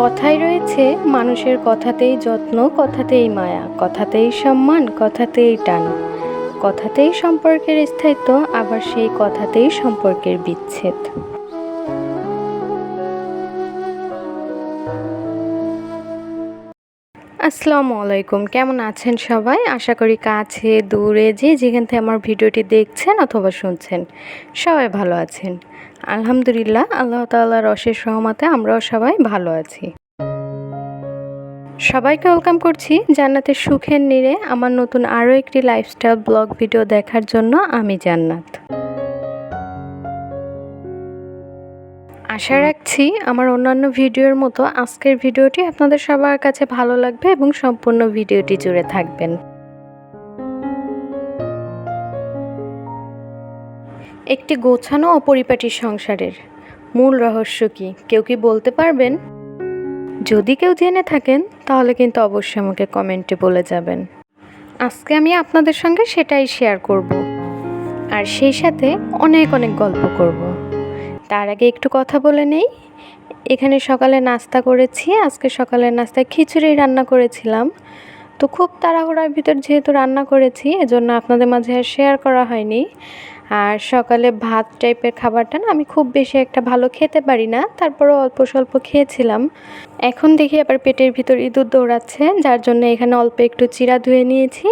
কথাই রয়েছে, মানুষের কথাতেই যত্ন, কথাতেই মায়া, কথাতেই সম্মান, কথাতেই টান। কথাতেই সম্পর্কের স্থায়িত্ব, আবার সেই কথাতেই সম্পর্কের বিচ্ছেদ। আসসালামু আলাইকুম, কেমন আছেন সবাই? আশা করি কাছে, দূরে, যে যেখান থেকে আমার ভিডিওটি দেখছেন অথবা শুনছেন, সবাই ভালো আছেন। আলহামদুলিল্লাহ, আল্লাহ তাল্লাহর অশেষ রহমতে আমরাও সবাই ভালো আছি। সবাইকে ওয়েলকাম করছি জান্নাতের সুখের নীড়ে আমার নতুন আরও একটি লাইফস্টাইল ব্লগ ভিডিও দেখার জন্য আমি জান্নাত। আশা রাখছি আমার অন্যান্য ভিডিওর মতো আজকের ভিডিওটি আপনাদের সবার কাছে ভালো লাগবে এবং সম্পূর্ণ ভিডিওটি জুড়ে থাকবেন। একটি গোছানো ও পরিপাটি সংসারের। মূল রহস্য কি? কেউ কি বলতে পারবেন? যদি কেউ জেনে থাকেন, তাহলে কিন্তু অবশ্যই আমাকে কমেন্টে বলে যাবেন। আজকে আমি আপনাদের সঙ্গে সেটাই শেয়ার করব। আর সেই সাথে অনেক অনেক গল্প করব। তার আগে একটু কথা বলে নেই। এখানে সকালে নাস্তা করেছি, আজকে সকালের নাস্তায় খিচুড়ি রান্না করেছিলাম। তো খুব তাড়াহুড়ার ভিতর যেহেতু রান্না করেছি, এজন্য আপনাদের মাঝে আর শেয়ার করা হয়নি। আর সকালে ভাত টাইপের খাবারটা না আমি খুব বেশি একটা ভালো খেতে পারি না, তারপরও অল্প স্বল্প খেয়েছিলাম। এখন দেখি আবার পেটের ভিতর ইঁদুর দৌড়াচ্ছে, যার জন্য এখানে অল্প একটু চিরা ধুয়ে নিয়েছি।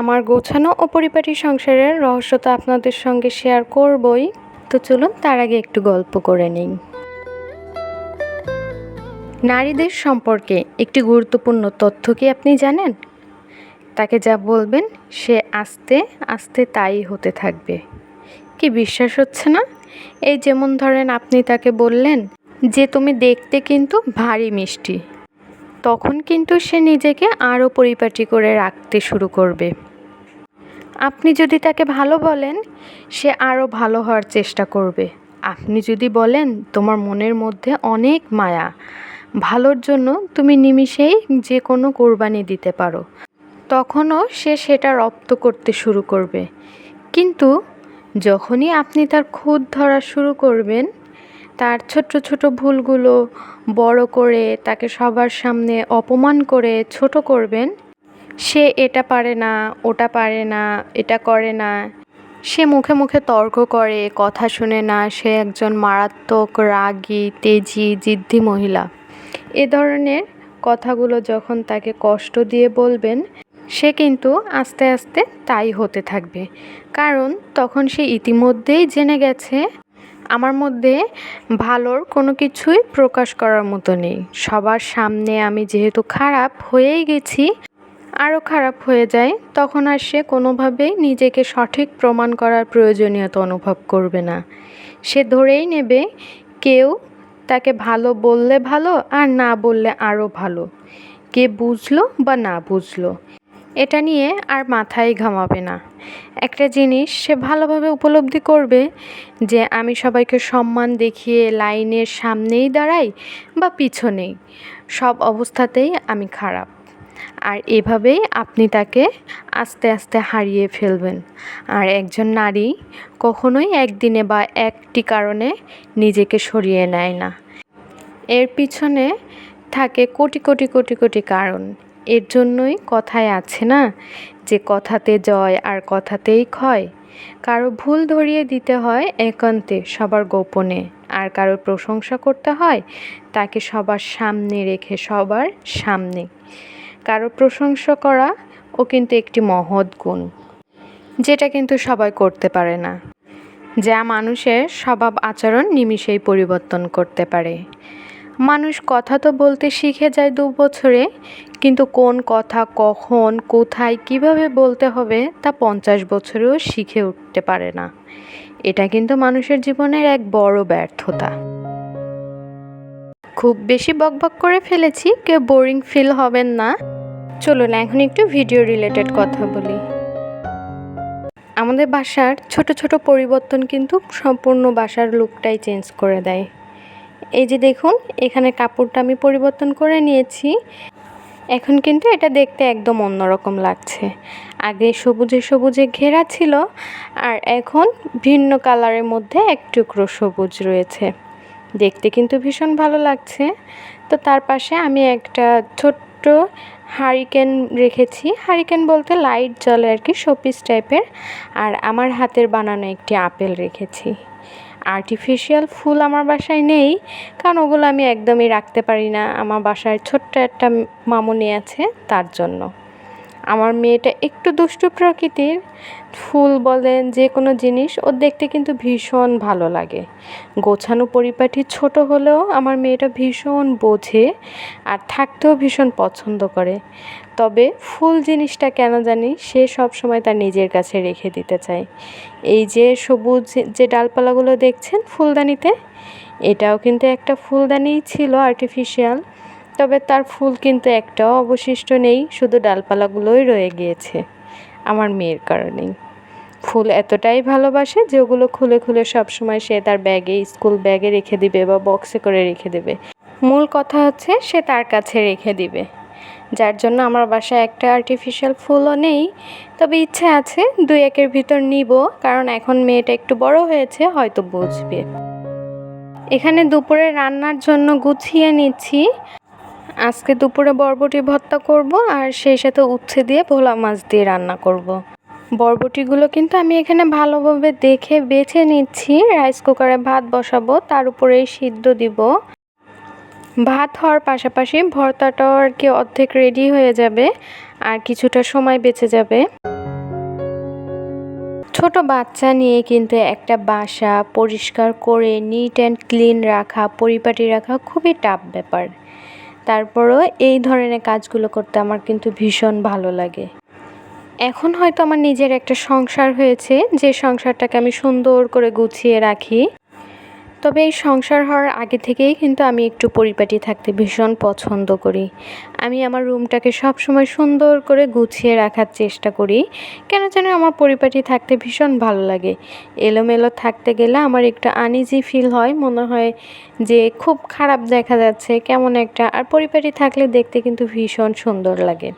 আমার গোছানো ও পরিপাটি সংসারের রহস্য তো আপনাদের সঙ্গে শেয়ার করবই। তো চলুন তার আগে একটু গল্প করে নিই। নারীদের সম্পর্কে একটি গুরুত্বপূর্ণ তথ্য কি আপনি জানেন? তাকে যা বলবেন, সে আস্তে আস্তে তাই হতে থাকবে। কি বিশ্বাস হচ্ছে না? এই যেমন ধরেন আপনি তাকে বললেন যে, তুমি দেখতে কিন্তু ভারী মিষ্টি। তখন কিন্তু সে নিজেকে আরও পরিপাটি করে রাখতে শুরু করবে। আপনি যদি তাকে ভালো বলেন, সে আরও ভালো হওয়ার চেষ্টা করবে। আপনি যদি বলেন, তোমার মনের মধ্যে অনেক মায়া, ভালোর জন্য তুমি নিমিষেই যে কোনো কোরবানি দিতে পারো। তখনও সে সেটা রপ্ত করতে শুরু করবে। কিন্তু যখনই আপনি তার খুদ ধরা শুরু করবেন, তার ছোট্ট ছোট ভুলগুলো বড় করে তাকে সবার সামনে অপমান করে ছোট করবেন, সে এটা পারে না, ওটা পারে না, এটা করে না। সে মুখে মুখে তর্ক করে, কথা শুনে না, সে একজন মারাত্মক, রাগী, তেজি, জিদ্দি মহিলা। এ ধরনের কথাগুলো যখন তাকে কষ্ট দিয়ে বলবেন সে কিন্তু আস্তে আস্তে তাই হতে থাকবে। কারণ তখন সে ইতিমধ্যেই জেনে গেছে, আমার মধ্যে ভালোর কোনো কিছুই প্রকাশ করার মতো নেই। সবার সামনে আমি যেহেতু খারাপ হয়েই গেছি, আরও খারাপ হয়ে যায়, তখন আর সে কোনোভাবেই নিজেকে সঠিক প্রমাণ করার প্রয়োজনীয়তা অনুভব করবে না। সে ধরেই নেবে কেউ তাকে ভালো বললে ভালো আর না বললে আরও ভালো। কে বুঝলো বা না বুঝলো? এটা নিয়ে আর মাথায় ঘামাবে না। একটা জিনিস সে ভালোভাবে উপলব্ধি করবে যে আমি সবাইকে সম্মান দেখিয়ে লাইনের সামনেই দাঁড়াই বা পিছনেই, সব অবস্থাতেই আমি খারাপ। আর এভাবেই আপনি তাকে আস্তে আস্তে হারিয়ে ফেলবেন। আর একজন নারী কখনোই একদিনে বা একটি কারণে নিজেকে সরিয়ে নেয় না। এর পিছনে থাকে কোটি কোটি কোটি কোটি কারণ। এর জন্যই কথায় আছে না যে কথাতে জয় আর কথাতেই ক্ষয়। কারও ভুল ধরিয়ে দিতে হয় একান্তে সবার গোপনে। আর কারও প্রশংসা করতে হয় তাকে সবার সামনে রেখে সবার সামনে। কারও প্রশংসা করা ও কিন্তু একটি মহৎ গুণ, যেটা কিন্তু সবাই করতে পারে না। যা মানুষের স্বভাব আচরণ নিমিষেই পরিবর্তন করতে পারে। মানুষ কথা তো বলতে শিখে যায় দু বছরে, কিন্তু কোন কথা কখন, কোথায়, কীভাবে বলতে হবে তা পঞ্চাশ বছরেও শিখে উঠতে পারে না। এটা কিন্তু মানুষের জীবনের এক বড় ব্যর্থতা। খুব বেশি বকবক করে ফেলেছি, কেউ বোরিং ফিল হবেন না। চলুন এখন একটু ভিডিও রিলেটেড কথা বলি। আমাদের বাসার ছোট ছোট পরিবর্তন কিন্তু সম্পূর্ণ বাসার লুকটাই চেঞ্জ করে দেয়। এই যে দেখুন, এখানে কাপড়টা আমি পরিবর্তন করে নিয়েছি। এখন কিন্তু এটা দেখতে একদম অন্যরকম লাগছে। আগে সবুজে সবুজে ঘেরা ছিল, আর এখন ভিন্ন কালারের মধ্যে এক টুকরো সবুজ রয়েছে। দেখতে কিন্তু ভীষণ ভালো লাগছে। তো তার পাশে আমি একটা ছোট্ট হারিকেন রেখেছি। হারিকেন বলতে লাইট জলে আর কি, শোপিস টাইপের। আর আমার হাতের বানানো একটি আপেল রেখেছি। আর্টিফিশিয়াল ফুল আমার বাসায় নেই, কারণ ওগুলো আমি একদমই রাখতে পারি না। আমার বাসায় ছোট্ট একটা মামুনি আছে, তার জন্য। আমার মেয়েটা একটু দুষ্টু প্রকৃতির। ফুল বলেন, যে কোনো জিনিস, ওর দেখতে কিন্তু ভীষণ ভালো লাগে। গোছানো পরিপাটি ছোট হলেও আমার মেয়েটা ভীষণ বোঝে আর থাকতেও ভীষণ পছন্দ করে। তবে ফুল জিনিসটা কেন জানি সে সব সময় তার নিজের কাছে রেখে দিতে চায়। এই যে সবুজ যে ডালপালাগুলো দেখছেন ফুলদানিতে, এটাও কিন্তু একটা ফুলদানি ছিল আর্টিফিশিয়াল তবে তার ফুল কিন্তু একটাও অবশিষ্ট নেই, শুধু ডালপালাগুলোই রয়ে গিয়েছে আমার মেয়ের কারণেই। ফুল এতটাই ভালোবাসে যে ওগুলো খুলে খুলে সবসময় সে তার ব্যাগে, স্কুল ব্যাগে রেখে দিবে বা বক্সে করে রেখে দেবে। মূল কথা হচ্ছে সে তার কাছে রেখে দিবে। যার জন্য আমার বাসায় একটা আর্টিফিশিয়াল ফুলও নেই। তবে ইচ্ছে আছে দুই একের ভিতর নিব, কারণ এখন মেয়েটা একটু বড় হয়েছে, হয়তো বুঝবে। এখানে দুপুরে রান্নার জন্য গুছিয়ে নিচ্ছি। আজকে দুপুরে বরবটি ভর্তা করব আর সেই সাথে উচ্ছে দিয়ে ভোলা মাছ দিয়ে রান্না করব। বরবটিগুলো কিন্তু আমি এখানে ভালোভাবে দেখে বেছে নিচ্ছি। রাইস কুকারে ভাত বসাবো, তার উপরেই সিদ্ধ দিব। ভাত হওয়ার পাশাপাশি ভর্তাটাও আর কি অর্ধেক রেডি হয়ে যাবে আর কিছুটা সময় বেঁচে যাবে। ছোট বাচ্চা নিয়ে কিন্তু একটা বাসা পরিষ্কার করে নিট অ্যান্ড ক্লিন রাখা, পরিপাটি রাখা খুবই টাফ ব্যাপার। তারপরও এই ধরনের কাজগুলো করতে আমার কিন্তু ভীষণ ভালো লাগে। এখন হয়তো আমার নিজের একটা সংসার হয়েছে, যে সংসারটাকে আমি সুন্দর করে গুছিয়ে রাখি। তবে এই সংসার হওয়ার আগে থেকেই কিন্তু আমি একটু পরিপাটি থাকতে ভীষণ পছন্দ করি। আমি আমার রুমটাকে সব সময় সুন্দর করে গুছিয়ে রাখার চেষ্টা করি, কেন যেন আমার পরিপাটি থাকতে ভীষণ ভালো লাগে। এলোমেলো থাকতে গেলে আমার একটু আনইজি ফিল হয়, মনে হয় যে খুব খারাপ দেখা যাচ্ছে, কেমন একটা, আর পরিপাটি থাকলে দেখতে কিন্তু ভীষণ সুন্দর লাগে।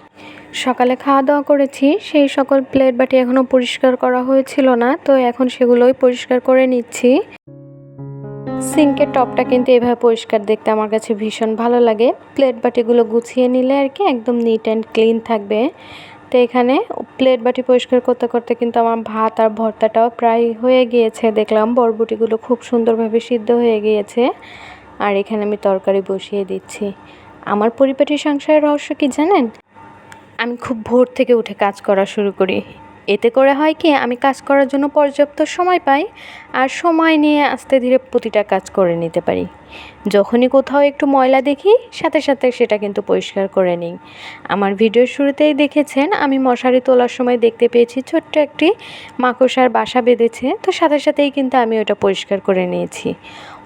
সকালে খাওয়া দাওয়া করেছি, সেই সকল প্লেট বাটি এখনও পরিষ্কার করা হয়েছিল না, তো এখন সেগুলোই পরিষ্কার করে নিচ্ছি। সিঙ্কের টপটা কিন্তু এভাবে পরিষ্কার দেখতে আমার কাছে ভীষণ ভালো লাগে। প্লেট বাটিগুলো গুছিয়ে নিলে আর কি একদম নিট অ্যান্ড ক্লিন থাকবে। তো এখানে প্লেট বাটি পরিষ্কার করতে করতে কিন্তু আমার ভাত আর ভর্তাটাও প্রায় হয়ে গিয়েছে। দেখলাম বরবটিগুলো খুব সুন্দরভাবে সিদ্ধ হয়ে গিয়েছে। আর এখানে আমি তরকারি বসিয়ে দিচ্ছি। আমার পরিপাটি সংসারের রহস্য কি জানেন? আমি খুব ভোর থেকে উঠে কাজ করা শুরু করি। এতে করে হয় কি, আমি কাজ করার জন্য পর্যাপ্ত সময় পাই আর সময় নিয়ে আস্তে ধীরে প্রতিটা কাজ করে নিতে পারি। যখনই কোথাও একটু ময়লা দেখি, সাথে সাথে সেটা কিন্তু পরিষ্কার করে নিই। আমার ভিডিওর শুরুতেই দেখেছেন, আমি মশারি তোলার সময় দেখতে পেয়েছি ছোট্ট একটি মাকড়সার বাসা বেঁধেছে, তো সাথে সাথেই কিন্তু আমি ওটা পরিষ্কার করে নিয়েছি।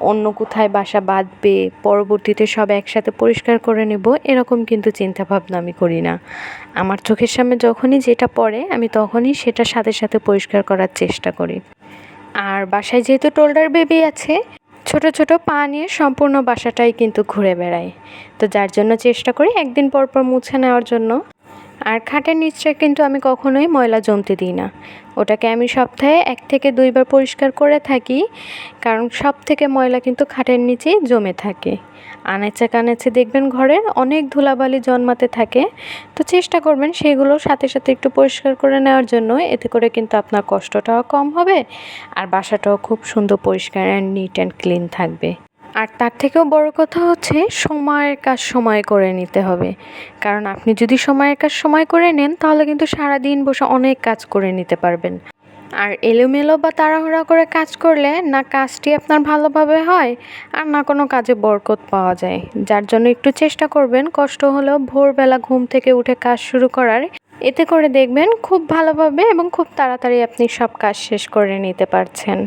অন্য কোথায় বাসা বাঁধবে, পরবর্তীতে সব একসাথে পরিষ্কার করে নেব, এরকম কিন্তু চিন্তাভাবনা আমি করি না। আমার চোখের সামনে যখনই যেটা পড়ে, আমি তখনই সেটা সাথে সাথে পরিষ্কার করার চেষ্টা করি। আর বাসায় যেহেতু টোল্ডার বেবি আছে ছোট ছোট পা নিয়ে সম্পূর্ণ বাসাটাই কিন্তু ঘুরে বেড়ায়। তো যার জন্য চেষ্টা করি একদিন পরপর পর মুছে নেওয়ার জন্য। আর খাটের নিচটা কিন্তু আমি কখনোই ময়লা জমতে দিই না। ওটাকে আমি সপ্তাহে এক থেকে দুইবার পরিষ্কার করে থাকি, কারণ সব থেকে ময়লা কিন্তু খাটের নিচেই জমে থাকে। আনাচে কানাচে দেখবেন ঘরের অনেক ধুলাবালি জন্মাতে থাকে, তো চেষ্টা করবেন সেগুলো সাথে সাথে একটু পরিষ্কার করে নেওয়ার জন্য। এতে করে কিন্তু আপনার কষ্টটাও কম হবে, আর বাসাটাও খুব সুন্দর পরিষ্কার অ্যান্ড নিট অ্যান্ড ক্লিন থাকবে। আর তার থেকেও বড় কথা হচ্ছে সময়ের কাজ সময় করে নিতে হবে। কারণ আপনি যদি সময়ের কাজ সময় করে নেন, তাহলে কিন্তু সারা দিন বসে অনেক কাজ করে নিতে পারবেন। আর এলোমেলো বা তাড়াহুড়া করে কাজ করলে না কাজটি আপনার ভালোভাবে হয়, আর না কোনো কাজে বরকত পাওয়া যায়। যার জন্য একটু চেষ্টা করবেন, কষ্ট হলেও ভোরবেলা ঘুম থেকে উঠে কাজ শুরু করার। এতে করে দেখবেন খুব ভালোভাবে এবং খুব তাড়াতাড়ি আপনি সব কাজ শেষ করে নিতে পারছেন।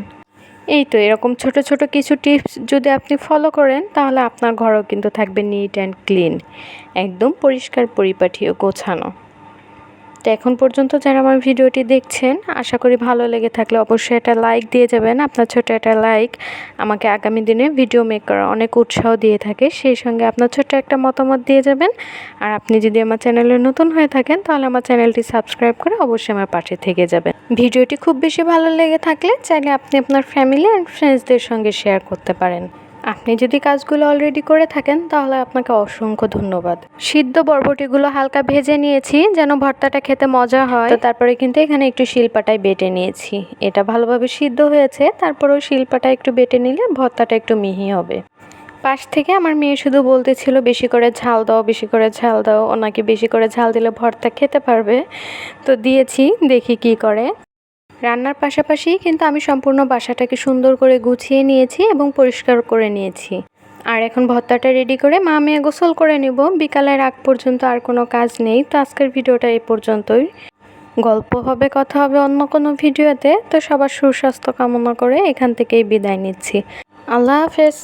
এই তো এরকম ছোট ছোট কিছু টিপস যদি আপনি ফলো করেন, তাহলে আপনার ঘরও কিন্তু থাকবে নিট অ্যান্ড ক্লিন একদম পরিষ্কার পরিপাটি ও গোছানো। তো এখন পর্যন্ত যারা আমার ভিডিওটি দেখছেন, আশা করি ভালো লেগে থাকলে অবশ্যই একটা লাইক দিয়ে যাবেন। আপনার ছোট একটা লাইক আমাকে আগামী দিনে ভিডিও মেক করার অনেক উৎসাহ দিয়ে থাকে। সেই সঙ্গে আপনার ছোট্ট একটা মতামত দিয়ে যাবেন। আর আপনি যদি আমার চ্যানেলে নতুন হয়ে থাকেন, তাহলে আমার চ্যানেলটি সাবস্ক্রাইব করে অবশ্যই আমার পাশে থেকে যাবেন। ভিডিওটি খুব বেশি ভালো লেগে থাকলে চাইলে আপনি আপনার ফ্যামিলি অ্যান্ড ফ্রেন্ডসদের সঙ্গে শেয়ার করতে পারেন। আপনি যদি কাজগুলো অলরেডি করে থাকেন, তাহলে আপনাকে অসংখ্য ধন্যবাদ। সিদ্ধ বরবটিগুলো হালকা ভেজে নিয়েছি, যেন ভর্তাটা খেতে মজা হয়। তো তারপরে কিন্তু এখানে একটু শিলপাটায় বেটে নিয়েছি। এটা ভালোভাবে সিদ্ধ হয়েছে তারপরেও শিলপাটা একটু বেটে নিলে ভর্তাটা একটু মিহি হবে। পাশ থেকে আমার মেয়ে শুধু বলতেছিল, বেশি করে ঝাল দাও, বেশি করে ঝাল দাও। ওনাকে বেশি করে ঝাল দিলে ভর্তা খেতে পারবে? তো দিয়েছি, দেখি কি করে। রান্নার পাশাপাশি কিন্তু আমি সম্পূর্ণ বাসাটাকে সুন্দর করে গুছিয়ে নিয়েছি এবং পরিষ্কার করে নিয়েছি। আর এখন ভর্তাটা রেডি করে মা মেয়ে গোসল করে নিব। বিকালের আগ পর্যন্ত আর কোনো কাজ নেই। তো আজকের ভিডিওটা এই পর্যন্তই। গল্প হবে, কথা হবে অন্য কোনো ভিডিওতে। তো সবার সুস্বাস্থ্য কামনা করে এখান থেকেই বিদায় নিচ্ছি। আল্লাহ হাফেজ।